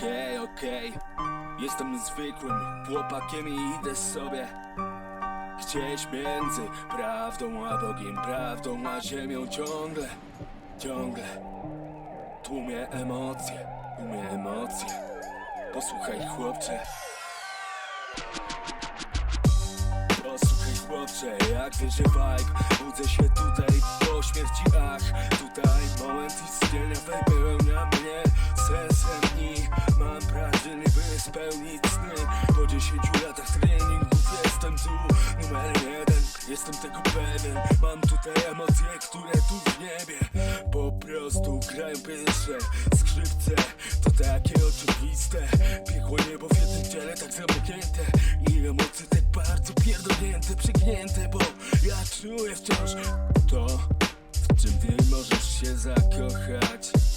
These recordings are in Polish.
Okej, okej. Jestem zwykłym chłopakiem i idę sobie Gdzieś między prawdą a Bogiem, prawdą a ziemią. Ciągle, ciągle Tłumie emocje, tłumie emocje. Posłuchaj chłopcze. Posłuchaj chłopcze, jak wierzę vibe. Budzę się tutaj po śmierci, ach Tutaj spełnić sny Po 10 latach treningów jestem tu Numer jeden, jestem tego pewien. Mam tutaj emocje, które tu w niebie Po prostu grają pierwsze skrzypce. To takie oczywiste. Piekło niebo w jednym ciele tak zamknięte. I emocje tak bardzo pierdolnięte, przygnięte Bo ja czuję wciąż to W czym ty możesz się zakochać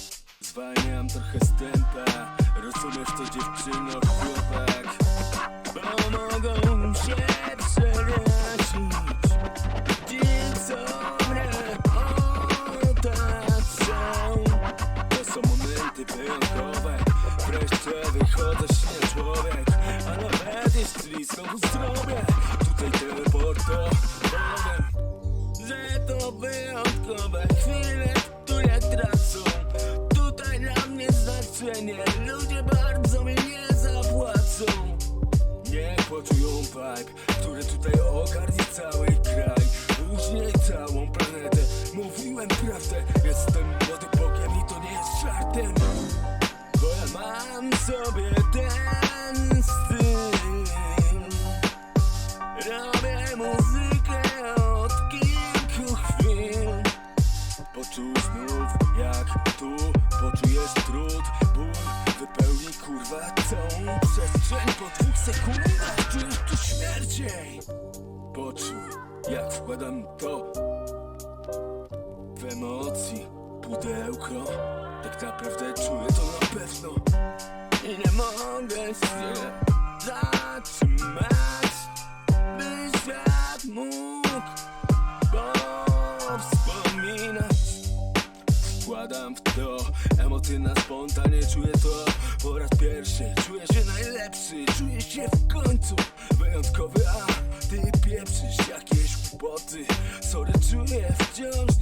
Zwalniam trochę stępa Rozumiesz to dziewczyno, chłopak? Bo mogą się przerazić mnie otaczą To są momenty wyjątkowe. Wreszcie wychodzę się człowiek. A nawet jeśli znowu zrobię vibe, który tutaj ogarnie cały kraj Później całą planetę. Mówiłem prawdę, jestem młodym Bogiem i to nie jest żartem. Bo ja mam sobie ten styl. Robię muzykę od kilku chwil. Poczuj znów jak tu poczujesz trud. Ból wypełni kurwa całą przestrzeń Po dwóch sekundach Poczuj jak wkładam to w emocji. Pudełko Tak naprawdę czuję to na pewno. I nie mogę się zatrzymać By świat mógł Wkładam w to. Emocje na spontanie Czuję to. Po raz pierwszy Czuję się najlepszy, czuję się w końcu wyjątkowy A ty pieprzysz jakieś głupoty. Sorry, czuję wciąż